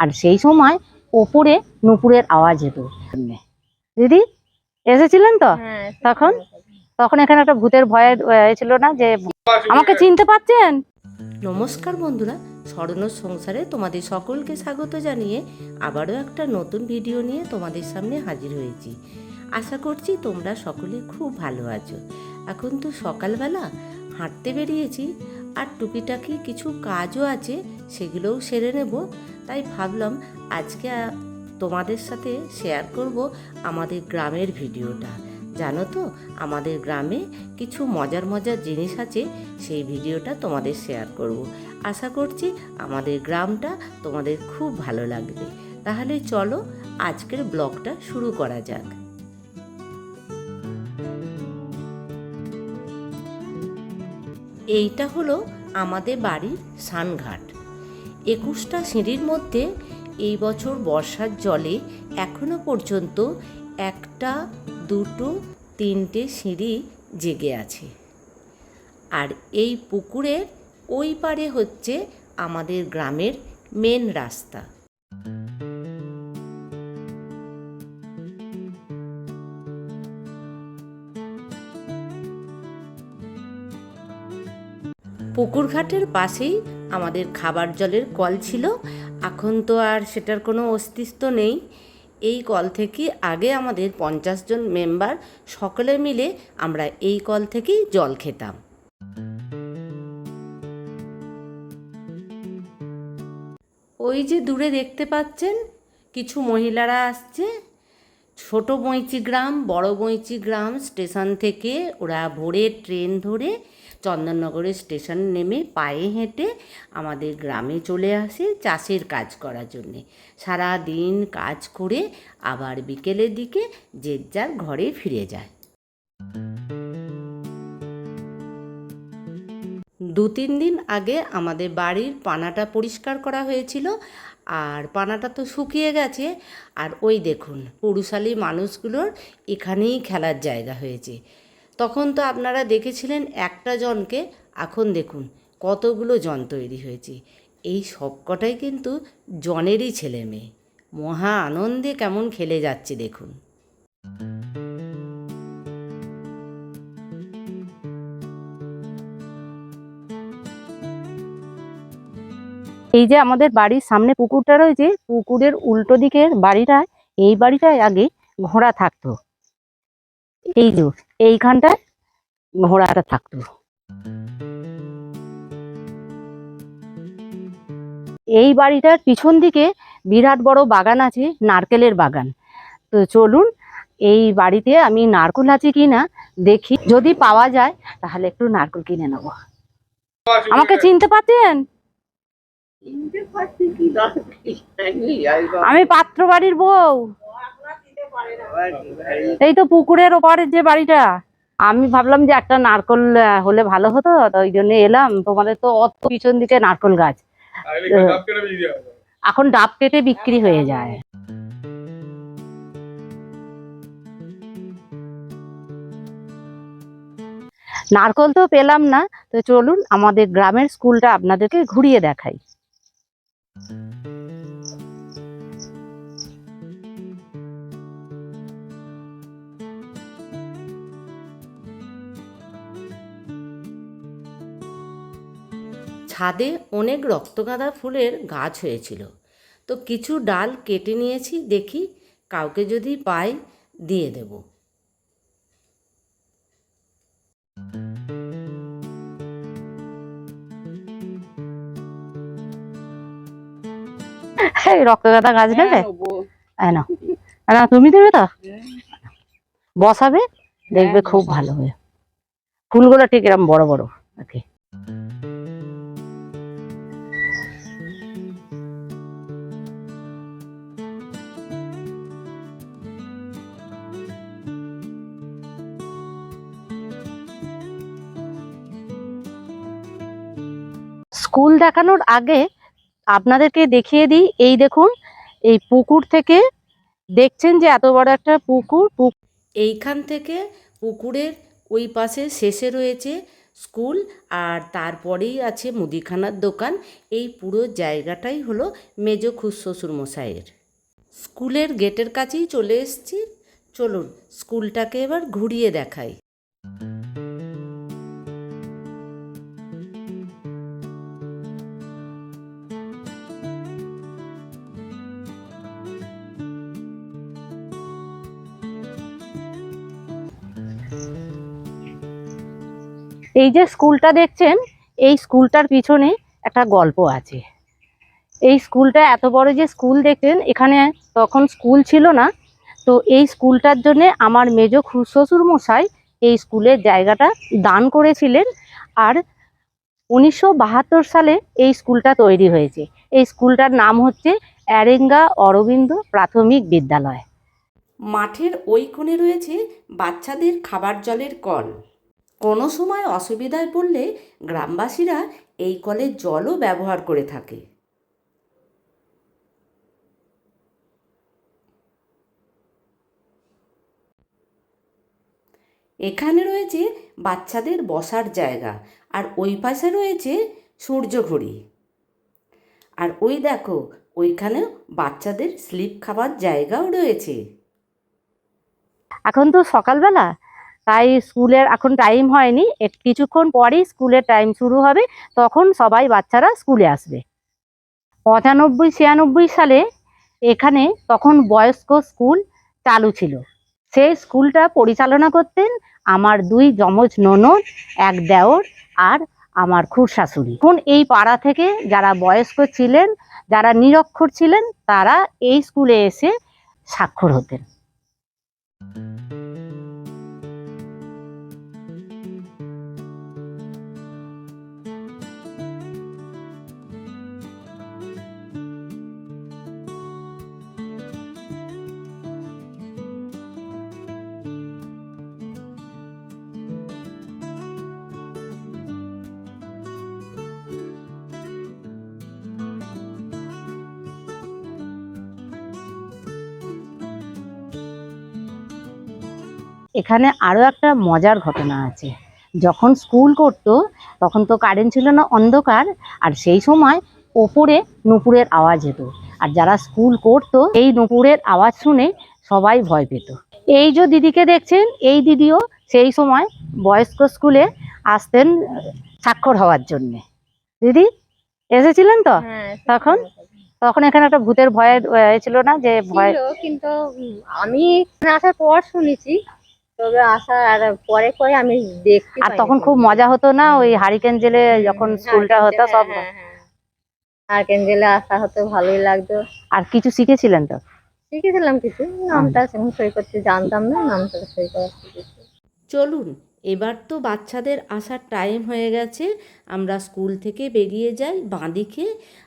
আর সেই সময় ওপরে নুপুরের আওয়াজ হতো দিদি এসেছিলেন তো? হ্যাঁ তখন? তখন এখানে একটা ভূতের ভয় ছিল না যে আমাকে চিনতে পারছেন নমস্কার বন্ধুরা স্মরণ সংসারে তোমাদের সকলকে স্বাগত জানিয়ে আবারও একটা নতুন ভিডিও নিয়ে তোমাদের সামনে হাজির হয়েছি। আশা করছি তোমরা সকলে খুব ভালো আছো। এখন তো সকালবেলা হাঁটতে বেরিয়েছি আর টুকিটাকি কিছু কাজও আছে, সেগুলোও সেরে নেব। তাই ভাবলাম আজকে তোমাদের সাথে শেয়ার করব আমাদের গ্রামের ভিডিওটা। জানো তো, আমাদের গ্রামে কিছু মজার মজার জিনিস আছে, সেই ভিডিওটা তোমাদের শেয়ার করব। আশা করছি আমাদের গ্রামটা তোমাদের খুব ভালো লাগবে। তাহলে চলো আজকের ব্লগটা শুরু করা যাক। এইটা হলো আমাদের বাড়ির সানঘাট। একুশটা সিঁড়ির মধ্যে এই বছর বর্ষার জলে এখনও পর্যন্ত একটা, দুটো, তিনটে সিঁড়ি জেগে আছে। আর এই পুকুরের ওই পারে হচ্ছে আমাদের গ্রামের মেন রাস্তা। পুকুর ঘাটের পাশেই আমাদের খাবার জলের কল ছিল। এখন তো আর সেটার কোনো অস্তিত্ব নেই। এই কল থেকে আগে আমাদের পঞ্চাশ জন মেম্বার সকলে মিলে আমরা এই কল থেকেই জল খেতাম। ওই যে দূরে দেখতে পাচ্ছেন, কিছু মহিলারা আসছে। ছোট গ্রাম, বড় গ্রাম স্টেশন থেকে ওরা ভোরে ট্রেন ধরে চন্দননগরের স্টেশন নেমে পায়ে হেঁটে আমাদের গ্রামে চলে আসে চাষের কাজ করার জন্যে। সারা দিন কাজ করে আবার বিকেলের দিকে যে যার ঘরে ফিরে যায়। দু তিন দিন আগে আমাদের বাড়ির পানাটা পরিষ্কার করা হয়েছিল। আর পানাটা তো শুকিয়ে গেছে। আর ওই দেখুন, পুরুষালী মানুষগুলোর এখানেই খেলার জায়গা হয়েছে। তখন তো আপনারা দেখেছিলেন একটা জনকে, এখন দেখুন কতগুলো জন তৈরি হয়েছে। এই সবকটাই কিন্তু জনেরই ছেলে মেয়ে মহা আনন্দে কেমন খেলে যাচ্ছে দেখুন। এই যে আমাদের বাড়ির সামনে পুকুরটা রয়েছে, পুকুরের উল্টো দিকের বাড়িটা, এই বাড়িটায় আগে ঘোড়া থাকতো। এই যে, এইখানটায় ঘোড়াটা থাকতো। এই বাড়িটার পিছন দিকে বিরাট বড় বাগান আছে, নারকেলের বাগান। তো চলুন, এই বাড়িতে আমি নারকেল আছে কিনা দেখি। যদি পাওয়া যায়, তাহলে একটু নারকেল কিনে নেব। আমাকে চিনতে পারছেন? আমি পাত্র বাড়ির বউ। এই তো পুকুরের ওপারের যে বাড়িটা। আমি ভাবলাম যে একটা নারকল হলে ভালো হতো তো ওই জন্য এলাম। তোমাদের তো অত পিছন দিকে নারকল গাছ। এখন ডাব কেটে বিক্রি হয়ে যায়। নারকল তো পেলাম না। তো চলুন আমাদের গ্রামের স্কুলটা আপনাদেরকে ঘুরিয়ে দেখাই। ছাদে অনেক রক্তগাঁদা ফুলের গাছ হয়েছিল। তো কিছু ডাল কেটে নিয়েছি, দেখি কাউকে যদি পাই দিয়ে দেব। রক্তগাঁদা গাছ নেবে নাও। তুমি দেবে তো? বসাবে দেখবে খুব ভালো হবে ফুলগুলো ঠিক এরকম বড় বড়। ওকে। স্কুল দেখানোর আগে আপনাদেরকে দেখিয়ে দিই, এই দেখুন, এই পুকুর থেকে দেখছেন যে এত বড় একটা পুকুর এইখান থেকে পুকুরের ওই পাশে শেষে রয়েছে স্কুল আর তারপরেই আছে মুদিখানার দোকান। এই পুরো জায়গাটাই হলো মেজ খুশ্বশুর মশাইয়ের। স্কুলের গেটের কাছেই চলে এসেছি। চলুন, স্কুলটাকে এবার ঘুরিয়ে দেখাই। এই যে স্কুলটা দেখছেন, এই স্কুলটার পিছনে একটা গল্প আছে। এই স্কুলটা এত বড় যে স্কুল দেখছেন এখানে তখন স্কুল ছিল না। তো এই স্কুলটার জন্য আমার মেজ শ্বশুর মশাই এই স্কুলের জায়গাটা দান করেছিলেন। আর উনিশশো বাহাত্তর সালে এই স্কুলটা তৈরি হয়েছে। এই স্কুলটার নাম হচ্ছে অ্যারেঙ্গা অরবিন্দ প্রাথমিক বিদ্যালয়। মাঠের ওই কোণে রয়েছে বাচ্চাদের খাবার জলের কল। কোনো সময় অসুবিধায় পড়লে গ্রামবাসীরা এই কলের জলও ব্যবহার করে থাকে। এখানে রয়েছে বাচ্চাদের বসার জায়গা আর ওই পাশে রয়েছে সূর্য ঘড়ি। আর ওই দেখো, ওইখানে বাচ্চাদের স্লিপ খাবার জায়গাও রয়েছে। এখন তো সকালবেলা তাই স্কুলের এখন টাইম হয়নি কিছুক্ষণ পরেই স্কুলের টাইম শুরু হবে, তখন সবাই বাচ্চারা স্কুলে আসবে। পঁচানব্বই, ছিয়ানব্বই সালে এখানে তখন বয়স্ক স্কুল চালু ছিল। সেই স্কুলটা পরিচালনা করতেন আমার দুই যমজ ননদ, এক দেওর আর আমার খুড়শাশুড়ি এখন এই পাড়া থেকে যারা বয়স্ক ছিলেন, যারা নিরক্ষর ছিলেন, তারা এই স্কুলে এসে স্বাক্ষর হতেন। এখানে আরও একটা মজার ঘটনা আছে। যখন স্কুল করতো তখন তো কারেন্ট ছিল না অন্ধকার আর সেই সময় ওপরে নুপুরের আওয়াজ হতো আর যারা স্কুল করতো এই নুপুরের আওয়াজ শুনে সবাই ভয় পেত। এই যে দিদিকে দেখছেন এই দিদিও সেই সময় বয়স্ক স্কুলে আসতেন স্বাক্ষর হওয়ার জন্যে। দিদি এসেছিলেন তো? হ্যাঁ, তখন? তখন এখানে একটা ভূতের ভয় ছিল না যে ভয় কিন্তু আমি আসার পর শুনেছি তবে আসার আর পরে পরে আমি দেখতে আর তখন খুব মজা হতো না ওই হারিকেন জেলে যখন স্কুলটা হতো সব। হ্যাঁ, হ্যাঁ। জেলে আসা হতো ভালোই লাগতো। আর কিছু শিখেছিলেন তো? শিখেছিলাম কিছু নামটা সেরকম সই করতে জানতাম না নামটা সই করা শিখেছি। চলুন এবার তো বাচ্চাদের আসার টাইম হয়ে গেছে আমরা স্কুল থেকে বেরিয়ে যাই বাঁদিকে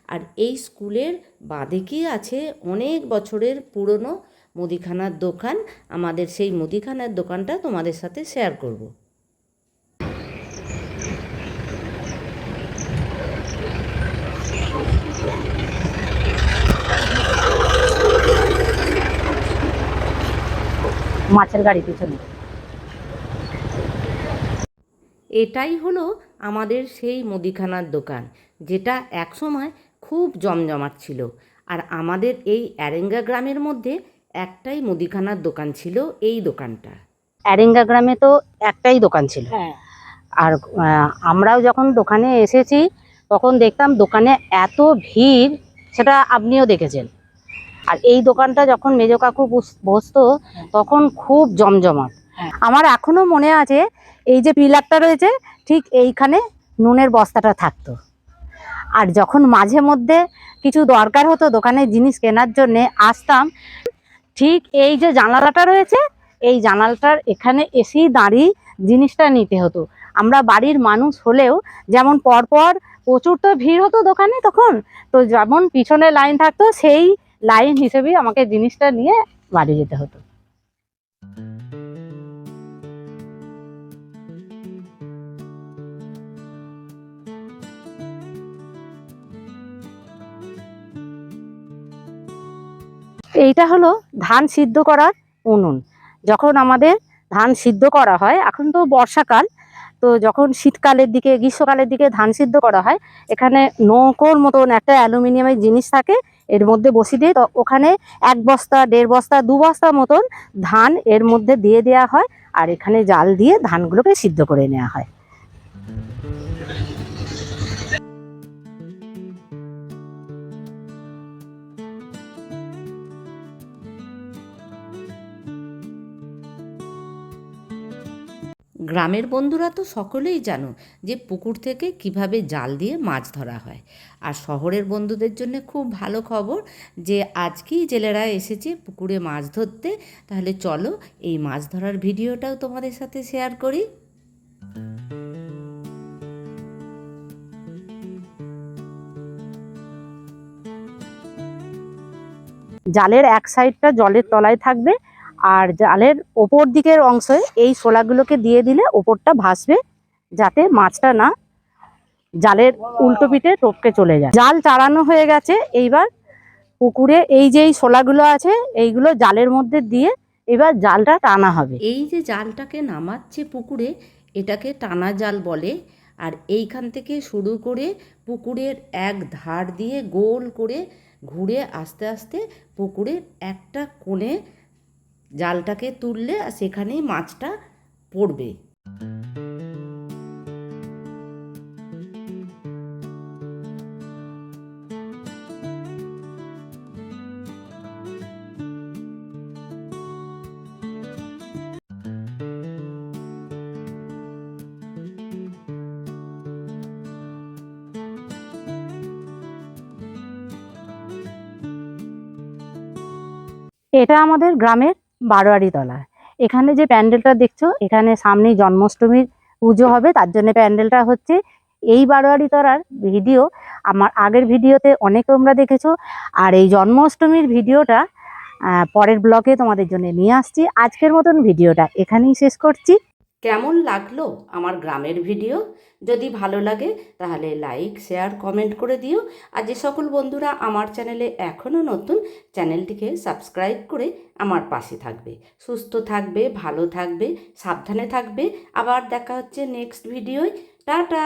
আর এই স্কুলের বাঁদিকে আছে অনেক বছরের পুরনো মুদিখানার দোকান। আমাদের সেই মুদিখানার দোকানটা তোমাদের সাথে শেয়ার করব। মাছের গাড়ি পিছনে। এটাই হলো আমাদের সেই মুদিখানার দোকান যেটা একসময় খুব জমজমাট ছিল। আর আমাদের এই অ্যারেঙ্গা গ্রামের মধ্যে একটাই মুদিখানার দোকান ছিল এই দোকানটা। অ্যারেঙ্গা গ্রামে তো একটাই দোকান ছিল। আর আমরাও যখন দোকানে এসেছি তখন দেখতাম দোকানে এত ভিড় সেটা আপনিও দেখেছেন। আর এই দোকানটা যখন মেজ কাকু বস- বসতো তখন খুব জমজমাট। আমার এখনও মনে আছে এই যে পিলারটা রয়েছে ঠিক এইখানে নুনের বস্তাটা থাকতো। আর যখন মাঝে মধ্যে কিছু দরকার হতো দোকানে জিনিস কেনার জন্যে আসতাম ঠিক এই যে জানালাটা রয়েছে, এই জানালাটার এখানে এসেই দাঁড়িয়ে জিনিসটা নিতে হতো। আমরা বাড়ির মানুষ হলেও যেমন পরপর প্রচুর তো ভিড় হতো দোকানে তখন, তো যেমন পিছনে লাইন থাকতো, সেই লাইন হিসেবেই আমাকে জিনিসটা নিয়ে বাড়ি যেতে হতো। এইটা হলো ধান সিদ্ধ করার উনুন। যখন আমাদের ধান সিদ্ধ করা হয়, এখন তো বর্ষাকাল, তো যখন শীতকালের দিকে, গ্রীষ্মকালের দিকে ধান সিদ্ধ করা হয়, এখানে নৌকোর মতন একটা অ্যালুমিনিয়ামের জিনিস থাকে, এর মধ্যে বসিয়ে দিয়ে ওখানে এক বস্তা, দেড় বস্তা, দু বস্তা মতন ধান এর মধ্যে দিয়ে দেওয়া হয়, আর এখানে জাল দিয়ে ধানগুলোকে সিদ্ধ করে নেওয়া হয়। গ্রামের বন্ধুরা তো সকলেই জানো যে পুকুর থেকে কীভাবে জাল দিয়ে মাছ ধরা হয়। আর শহরের বন্ধুদের জন্য খুব ভালো খবর যে আজকেই জেলেরা এসেছে পুকুরে মাছ ধরতে। তাহলে চলো এই মাছ ধরার ভিডিওটাও তোমাদের সাথে শেয়ার করি। জালের এক সাইডটা জলের তলায় থাকবে আর জালের ওপর দিকের অংশে এই শোলাগুলোকে দিয়ে দিলে ওপরটা ভাসবে যাতে মাছটা না জালের উল্টো পিঠে টপকে চলে যায়। জাল চালানো হয়ে গেছে, এইবার পুকুরে এই যে এই শোলাগুলো আছে, এইগুলো জালের মধ্যে দিয়ে এবার জালটা টানা হবে। এই যে জালটাকে নামাচ্ছে পুকুরে, এটাকে টানা জাল বলে, আর এইখান থেকে শুরু করে পুকুরের এক ধার দিয়ে গোল করে ঘুরে আস্তে আস্তে পুকুরের একটা কোণে জালটাকে তুললে আর সেখানেই মাছটা পড়বে। এটা আমাদের গ্রামের বারোয়ারি তলা। এখানে যে প্যান্ডেলটা দেখছ, এখানে সামনেই জন্মাষ্টমীর পুজো হবে, তার জন্য প্যান্ডেলটা হচ্ছে এই বারোয়ারি তলার ভিডিও। আমার আগের ভিডিওতে অনেক তোমরা দেখেছ, আর এই জন্মাষ্টমীর ভিডিওটা পরের ব্লগে তোমাদের জন্য নিয়ে আসছি। আজকের মতন ভিডিওটা এখানেই শেষ করছি। কেমন লাগল আমার গ্রামের ভিডিও? যদি ভালো লাগে, তাহলে লাইক শেয়ার কমেন্ট করে দিও। আর যে সকল বন্ধুরা আমার চ্যানেলে এখনও নতুন, চ্যানেলটিকে সাবস্ক্রাইব করে আমার পাশে থাকবে। সুস্থ থাকবে, ভালো থাকবে, সাবধানে থাকবে। আবার দেখা হচ্ছে নেক্সট ভিডিওয় টাটা!